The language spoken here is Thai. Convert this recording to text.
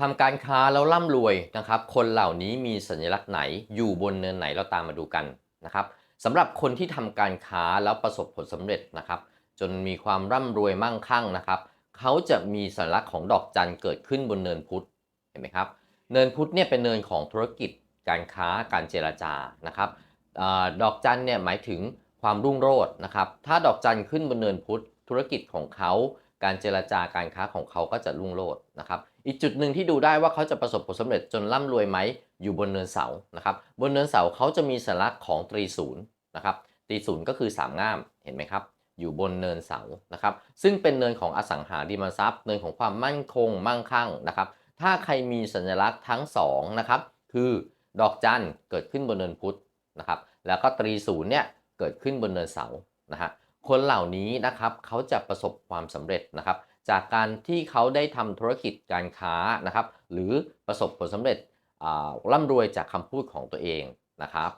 ทำการค้าแล้วร่ำรวยนะครับ คนเหล่านี้มีสัญลักษณ์ไหนอยู่บนเนินไหนเราตามมาดูกันนะครับสำหรับคนที่ทำการค้าแล้วประสบผลสำเร็จนะครับ จนมีความร่ำรวยมั่งคั่งนะครับ เขาจะมีสัญลักษณ์ของดอกจันเกิดขึ้นบนเนินพุธเห็นไหมครับ เนินพุธเนี่ยเป็นเนินของธุรกิจ การค้าการเจรจานะครับอดอกจันเนี่ยหมายถึงความรุ่งโรจน์นะครับ ถ้าดอกจันขึ้นบนเนินพุธธุรกิจของเขา การเจรจาการค้าของเขาก็จะรุ่งโรจน์นะครับอีกจุดหนึ่งที่ดูได้ว่าเขาจะประสบผลสำเร็จจนร่ำรวยไหมอยู่บนเนินเสานะครับบนเนินเสาเขาจะมีสัญลักษณ์ของตรีศูนย์นะครับตรีศูนย์ก็คือสามง่ามเห็นไหมครับอยู่บนเนินเสานะครับซึ่งเป็นเนินของอสังหาริมทรัพย์เนินของความมั่นคงมั่งคั่งนะครับถ้าใครมีสัญลักษณ์ทั้งสองนะครับคือดอกจันเกิดขึ้นบนเนินพุธนะครับแล้วก็ตรีศูนย์เนี่ยเกิดขึ้นบนเนินเสานะฮะ คนเหล่านี้นะครับเขาจะประสบความสำเร็จนะครับ จากการที่เขาได้ทำธุรกิจการค้านะครับ หรือประสบผลสำเร็จอ่าร่ำรวยจากคำพูดของตัวเองนะครับ